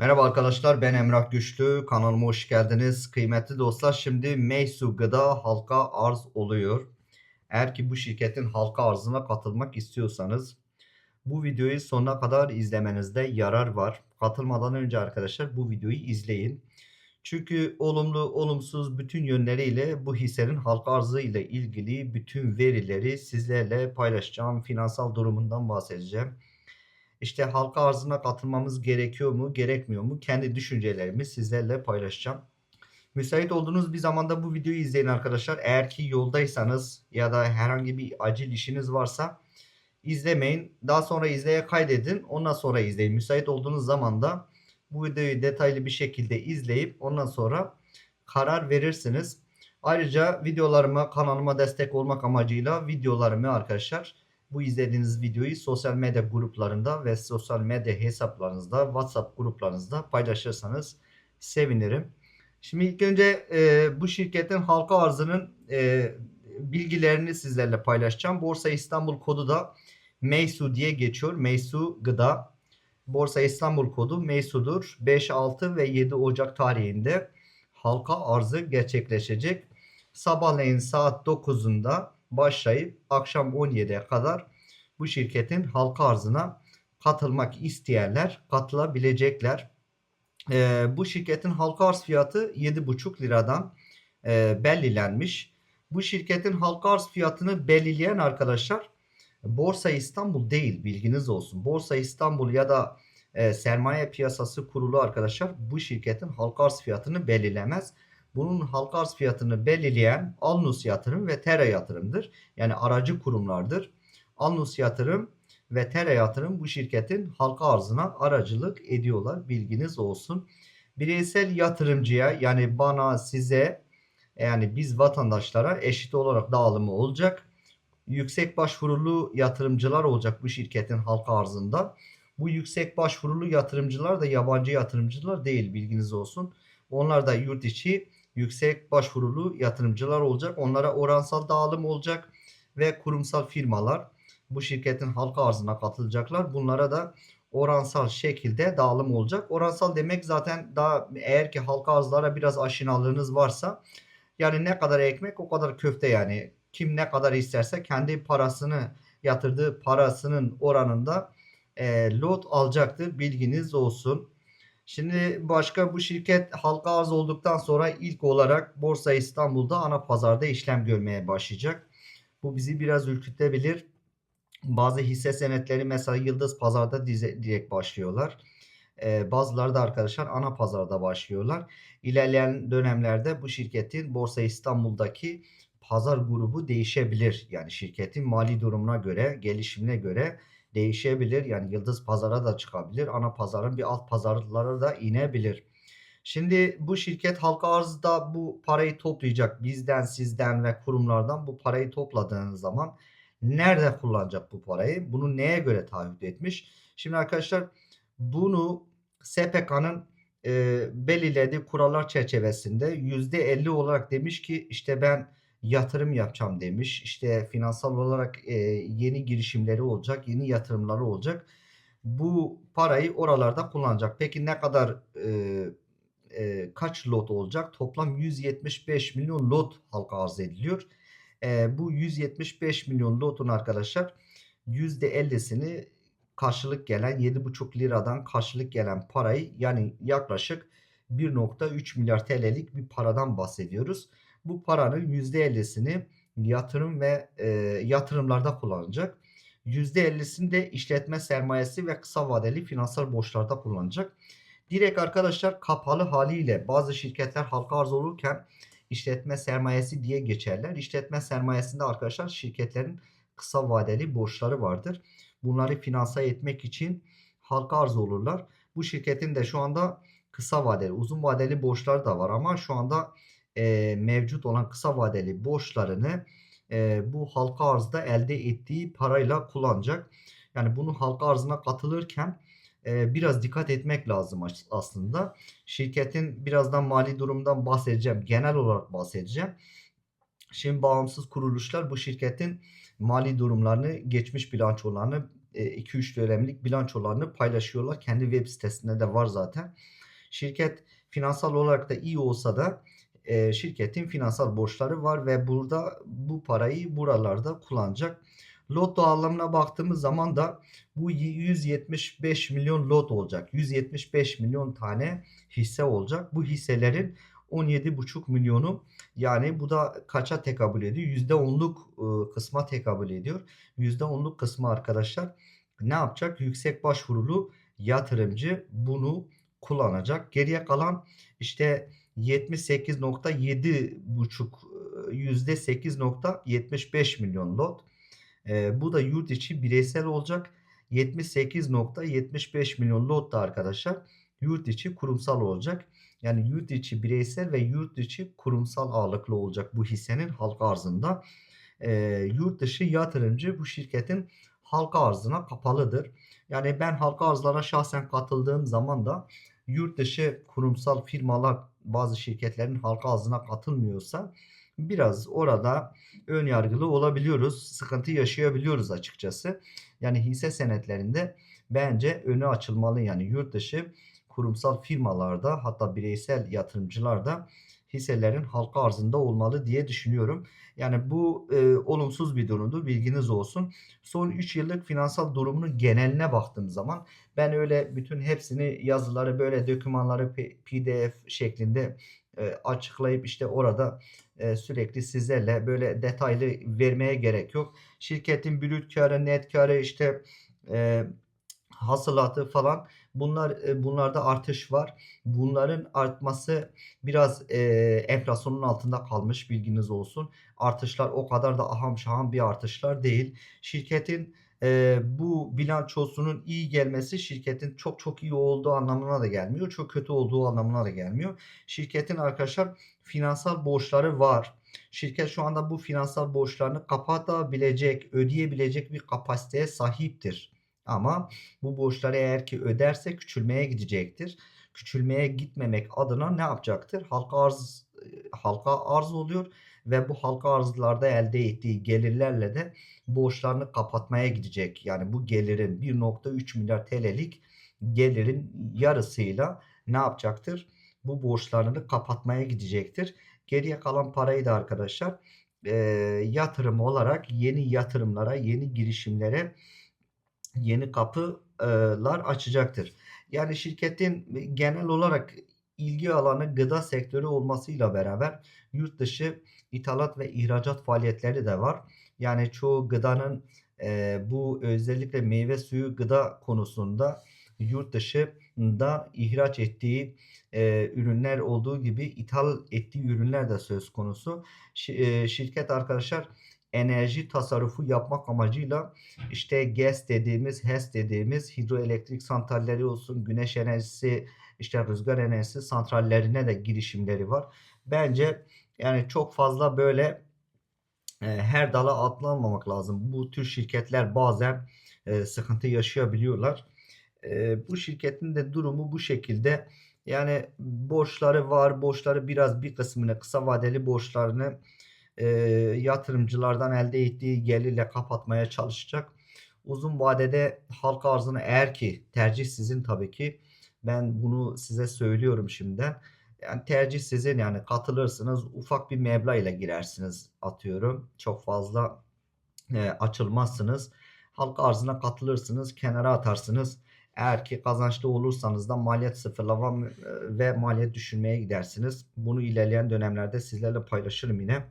Merhaba arkadaşlar ben Emrah Güçlü kanalıma hoş geldiniz. Kıymetli dostlar şimdi Meysu Gıda halka arz oluyor. Eğer ki bu şirketin halka arzına katılmak istiyorsanız bu videoyu sonuna kadar izlemenizde yarar var. Katılmadan önce arkadaşlar bu videoyu izleyin. Çünkü olumlu olumsuz bütün yönleriyle bu hissenin halka arzı ile ilgili bütün verileri sizlerle paylaşacağım. Finansal durumundan bahsedeceğim. İşte halka arzına katılmamız gerekiyor mu, gerekmiyor mu? Kendi düşüncelerimi sizlerle paylaşacağım. Müsait olduğunuz bir zamanda bu videoyu izleyin arkadaşlar. Eğer ki yoldaysanız ya da herhangi bir acil işiniz varsa izlemeyin. Daha sonra izleye kaydedin. Ondan sonra izleyin. Müsait olduğunuz zaman da bu videoyu detaylı bir şekilde izleyip ondan sonra karar verirsiniz. Ayrıca videolarıma, kanalıma destek olmak amacıyla videolarımı arkadaşlar bu izlediğiniz videoyu sosyal medya gruplarında ve sosyal medya hesaplarınızda, WhatsApp gruplarınızda paylaşırsanız sevinirim. Şimdi ilk önce e, bu şirketin halka arzının e, bilgilerini sizlerle paylaşacağım. Borsa İstanbul kodu da Meysu diye geçiyor. Meysu Gıda. Borsa İstanbul kodu Meysu'dur. 5, 6 ve 7 Ocak tarihinde halka arzı gerçekleşecek. Sabahleyin saat 9'unda başlayıp akşam 17'ye kadar bu şirketin halka arzına katılmak isteyenler katılabilecekler. Ee, bu şirketin halka arz fiyatı 7,5 liradan e, belirlenmiş. Bu şirketin halka arz fiyatını belirleyen arkadaşlar Borsa İstanbul değil bilginiz olsun. Borsa İstanbul ya da e, sermaye piyasası kurulu arkadaşlar bu şirketin halka arz fiyatını belirlemez. Bunun halka arz fiyatını belirleyen Alnus Yatırım ve Tera Yatırım'dır. Yani aracı kurumlardır. Alnus Yatırım ve Tera Yatırım bu şirketin halka arzına aracılık ediyorlar. Bilginiz olsun. Bireysel yatırımcıya yani bana size yani biz vatandaşlara eşit olarak dağılımı olacak. Yüksek başvurulu yatırımcılar olacak bu şirketin halka arzında. Bu yüksek başvurulu yatırımcılar da yabancı yatırımcılar değil bilginiz olsun. Onlar da yurt içi yüksek başvurulu yatırımcılar olacak. Onlara oransal dağılım olacak ve kurumsal firmalar bu şirketin halka arzına katılacaklar. Bunlara da oransal şekilde dağılım olacak. Oransal demek zaten daha eğer ki halka arzlara biraz aşinalığınız varsa yani ne kadar ekmek o kadar köfte yani. Kim ne kadar isterse kendi parasını yatırdığı parasının oranında e, lot alacaktır. Bilginiz olsun. Şimdi başka bu şirket halka arz olduktan sonra ilk olarak Borsa İstanbul'da ana pazarda işlem görmeye başlayacak. Bu bizi biraz ürkütebilir. Bazı hisse senetleri mesela Yıldız Pazar'da direkt başlıyorlar. Ee, bazıları da arkadaşlar ana pazarda başlıyorlar. İlerleyen dönemlerde bu şirketin Borsa İstanbul'daki pazar grubu değişebilir. Yani şirketin mali durumuna göre, gelişimine göre değişebilir. Yani yıldız pazara da çıkabilir. Ana pazarın bir alt pazarlara da inebilir. Şimdi bu şirket halka arzda bu parayı toplayacak. Bizden, sizden ve kurumlardan bu parayı topladığınız zaman nerede kullanacak bu parayı? Bunu neye göre taahhüt etmiş? Şimdi arkadaşlar bunu SPK'nın e, belirlediği kurallar çerçevesinde %50 olarak demiş ki işte ben yatırım yapacağım demiş. İşte finansal olarak e, yeni girişimleri olacak, yeni yatırımları olacak. Bu parayı oralarda kullanacak. Peki ne kadar e, e, kaç lot olacak? Toplam 175 milyon lot halka arz ediliyor. E, bu 175 milyon lotun arkadaşlar %50'sini karşılık gelen 7,5 liradan karşılık gelen parayı yani yaklaşık 1.3 milyar TL'lik bir paradan bahsediyoruz bu paranın %50'sini yatırım ve e, yatırımlarda kullanacak. %50'sini de işletme sermayesi ve kısa vadeli finansal borçlarda kullanacak. Direkt arkadaşlar kapalı haliyle bazı şirketler halka arz olurken işletme sermayesi diye geçerler. İşletme sermayesinde arkadaşlar şirketlerin kısa vadeli borçları vardır. Bunları finanse etmek için halka arz olurlar. Bu şirketin de şu anda kısa vadeli, uzun vadeli borçları da var ama şu anda e, mevcut olan kısa vadeli borçlarını e, bu halka arzda elde ettiği parayla kullanacak. Yani bunu halka arzına katılırken e, biraz dikkat etmek lazım aslında. Şirketin birazdan mali durumdan bahsedeceğim. Genel olarak bahsedeceğim. Şimdi bağımsız kuruluşlar bu şirketin mali durumlarını, geçmiş bilançolarını 2-3 dönemlik bilançolarını paylaşıyorlar. Kendi web sitesinde de var zaten. Şirket finansal olarak da iyi olsa da e, şirketin finansal borçları var ve burada bu parayı buralarda kullanacak. Lot dağılımına baktığımız zaman da bu 175 milyon lot olacak. 175 milyon tane hisse olacak. Bu hisselerin 17,5 milyonu yani bu da kaça tekabül ediyor? %10'luk e, kısma tekabül ediyor. %10'luk kısmı arkadaşlar ne yapacak? Yüksek başvurulu yatırımcı bunu kullanacak. Geriye kalan işte 78.7 buçuk yüzde 8.75 milyon lot. E, bu da yurt içi bireysel olacak. 78.75 milyon lot da arkadaşlar yurt içi kurumsal olacak. Yani yurt içi bireysel ve yurt içi kurumsal ağırlıklı olacak bu hissenin halka arzında. E, yurt dışı yatırımcı bu şirketin halka arzına kapalıdır. Yani ben halka arzlara şahsen katıldığım zaman da yurt dışı kurumsal firmalar bazı şirketlerin halka arzına katılmıyorsa biraz orada ön yargılı olabiliyoruz. Sıkıntı yaşayabiliyoruz açıkçası. Yani hisse senetlerinde bence önü açılmalı. Yani yurt dışı kurumsal firmalarda hatta bireysel yatırımcılarda hisselerin halka arzında olmalı diye düşünüyorum. Yani bu e, olumsuz bir durumdur. Bilginiz olsun. Son 3 yıllık finansal durumunun geneline baktığım zaman ben öyle bütün hepsini yazıları böyle dokümanları PDF şeklinde e, açıklayıp işte orada e, sürekli sizlerle böyle detaylı vermeye gerek yok. Şirketin brüt karı, net karı işte e, hasılatı falan bunlar bunlarda artış var. Bunların artması biraz enflasyonun altında kalmış bilginiz olsun. Artışlar o kadar da aham şaham bir artışlar değil. Şirketin e, bu bilançosunun iyi gelmesi şirketin çok çok iyi olduğu anlamına da gelmiyor. Çok kötü olduğu anlamına da gelmiyor. Şirketin arkadaşlar finansal borçları var. Şirket şu anda bu finansal borçlarını kapatabilecek, ödeyebilecek bir kapasiteye sahiptir. Ama bu borçları eğer ki öderse küçülmeye gidecektir. Küçülmeye gitmemek adına ne yapacaktır? Halka arz halka arz oluyor ve bu halka arzlarda elde ettiği gelirlerle de borçlarını kapatmaya gidecek. Yani bu gelirin 1.3 milyar TL'lik gelirin yarısıyla ne yapacaktır? Bu borçlarını kapatmaya gidecektir. Geriye kalan parayı da arkadaşlar e, yatırım olarak yeni yatırımlara, yeni girişimlere yeni kapılar açacaktır. Yani şirketin genel olarak ilgi alanı gıda sektörü olmasıyla beraber yurt dışı ithalat ve ihracat faaliyetleri de var. Yani çoğu gıdanın e, bu özellikle meyve suyu gıda konusunda yurt dışında ihraç ettiği e, ürünler olduğu gibi ithal ettiği ürünler de söz konusu. Ş- e, şirket arkadaşlar enerji tasarrufu yapmak amacıyla işte GES dediğimiz, HES dediğimiz hidroelektrik santralleri olsun, güneş enerjisi, işte rüzgar enerjisi santrallerine de girişimleri var. Bence yani çok fazla böyle e, her dala atlanmamak lazım. Bu tür şirketler bazen e, sıkıntı yaşayabiliyorlar. E, bu şirketin de durumu bu şekilde. Yani borçları var. Borçları biraz bir kısmını kısa vadeli borçlarını e, yatırımcılardan elde ettiği gelirle kapatmaya çalışacak. Uzun vadede halka arzını eğer ki tercih sizin tabii ki ben bunu size söylüyorum şimdiden. Yani tercih sizin yani katılırsınız ufak bir meblağ ile girersiniz atıyorum. Çok fazla e, açılmazsınız. Halka arzına katılırsınız kenara atarsınız. Eğer ki kazançlı olursanız da maliyet sıfırlama e, ve maliyet düşürmeye gidersiniz. Bunu ilerleyen dönemlerde sizlerle paylaşırım yine.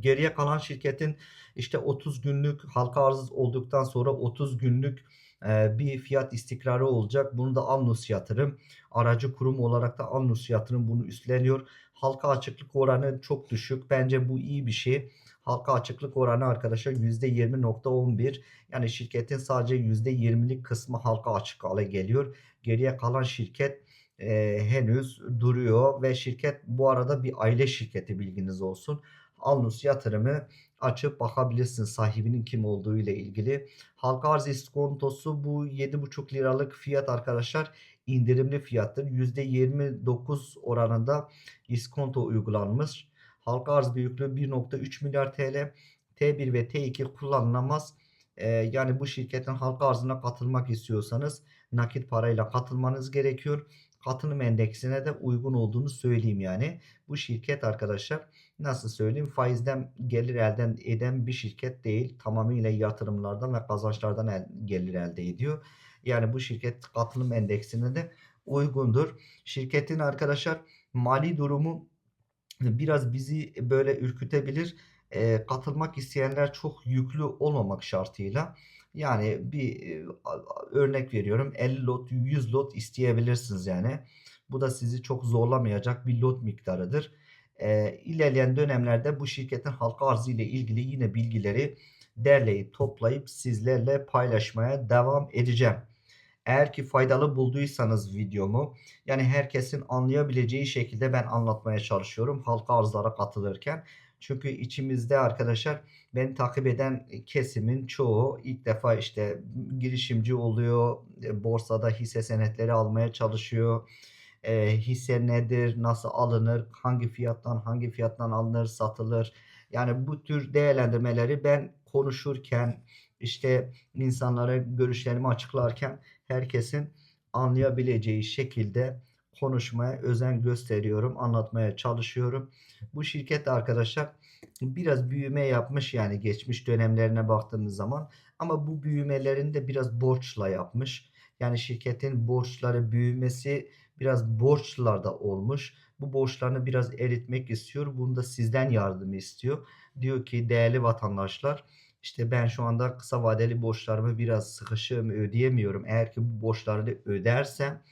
Geriye kalan şirketin işte 30 günlük halka arz olduktan sonra 30 günlük e, bir fiyat istikrarı olacak. Bunu da Alnus Yatırım aracı kurum olarak da Alnus Yatırım bunu üstleniyor. Halka açıklık oranı çok düşük. Bence bu iyi bir şey. Halka açıklık oranı arkadaşlar %20.11. Yani şirketin sadece %20'lik kısmı halka açık hale geliyor. Geriye kalan şirket e, henüz duruyor ve şirket bu arada bir aile şirketi bilginiz olsun. Alnus yatırımı açıp bakabilirsin sahibinin kim olduğu ile ilgili. Halka arz iskontosu bu 7,5 liralık fiyat arkadaşlar indirimli fiyattır. %29 oranında iskonto uygulanmış. Halka arz büyüklüğü 1.3 milyar TL. T1 ve T2 kullanılamaz. Eee, yani bu şirketin halka arzına katılmak istiyorsanız nakit parayla katılmanız gerekiyor. Katılım endeksine de uygun olduğunu söyleyeyim yani. Bu şirket arkadaşlar nasıl söyleyeyim faizden gelir elde eden bir şirket değil. Tamamıyla yatırımlardan ve kazançlardan el- gelir elde ediyor. Yani bu şirket katılım endeksine de uygundur. Şirketin arkadaşlar mali durumu biraz bizi böyle ürkütebilir. Eee, katılmak isteyenler çok yüklü olmamak şartıyla yani bir a- örnek veriyorum 50 lot 100 lot isteyebilirsiniz yani. Bu da sizi çok zorlamayacak bir lot miktarıdır. Eee, ilerleyen dönemlerde bu şirketin halka arzı ile ilgili yine bilgileri derleyip toplayıp sizlerle paylaşmaya devam edeceğim. Eğer ki faydalı bulduysanız videomu yani herkesin anlayabileceği şekilde ben anlatmaya çalışıyorum halka arzlara katılırken. Çünkü içimizde arkadaşlar beni takip eden kesimin çoğu ilk defa işte girişimci oluyor, e, borsada hisse senetleri almaya çalışıyor. E, hisse nedir, nasıl alınır, hangi fiyattan hangi fiyattan alınır, satılır. Yani bu tür değerlendirmeleri ben konuşurken işte insanlara görüşlerimi açıklarken herkesin anlayabileceği şekilde konuşmaya özen gösteriyorum, anlatmaya çalışıyorum. Bu şirket arkadaşlar biraz büyüme yapmış yani geçmiş dönemlerine baktığımız zaman ama bu büyümelerini de biraz borçla yapmış. Yani şirketin borçları büyümesi biraz borçlarda olmuş. Bu borçlarını biraz eritmek istiyor. Bunda sizden yardım istiyor. Diyor ki değerli vatandaşlar işte ben şu anda kısa vadeli borçlarımı biraz sıkışığım, ödeyemiyorum. Eğer ki bu borçları ödersem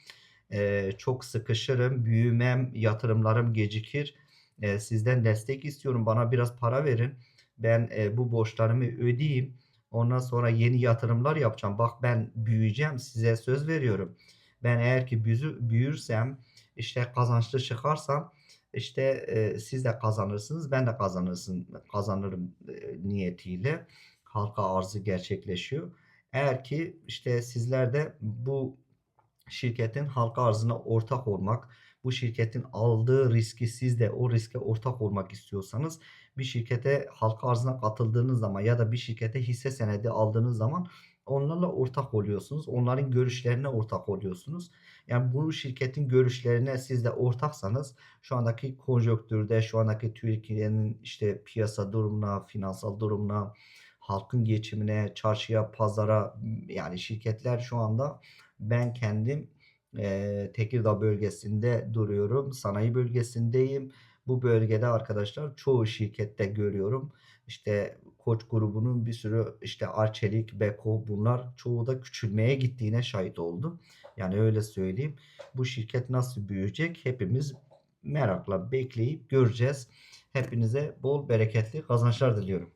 eee, çok sıkışırım, büyümem, yatırımlarım gecikir. Eee, sizden destek istiyorum. Bana biraz para verin. Ben eee, bu borçlarımı ödeyeyim. Ondan sonra yeni yatırımlar yapacağım. Bak ben büyüyeceğim. Size söz veriyorum. Ben eğer ki büzü- büyürsem, işte kazançlı çıkarsam, işte eee, siz de kazanırsınız, ben de kazanırsın, kazanırım eee, niyetiyle halka arzı gerçekleşiyor. Eğer ki işte sizler de bu şirketin halka arzına ortak olmak, bu şirketin aldığı riski siz de o riske ortak olmak istiyorsanız bir şirkete halka arzına katıldığınız zaman ya da bir şirkete hisse senedi aldığınız zaman onlarla ortak oluyorsunuz. Onların görüşlerine ortak oluyorsunuz. Yani bu şirketin görüşlerine siz de ortaksanız şu andaki konjonktürde, şu andaki Türkiye'nin işte piyasa durumuna, finansal durumuna, halkın geçimine, çarşıya, pazara yani şirketler şu anda ben kendim eee, Tekirdağ bölgesinde duruyorum. Sanayi bölgesindeyim. Bu bölgede arkadaşlar çoğu şirkette görüyorum. İşte Koç grubunun bir sürü işte Arçelik, Beko bunlar çoğu da küçülmeye gittiğine şahit oldum. Yani öyle söyleyeyim. Bu şirket nasıl büyüyecek? Hepimiz merakla bekleyip göreceğiz. Hepinize bol bereketli kazançlar diliyorum.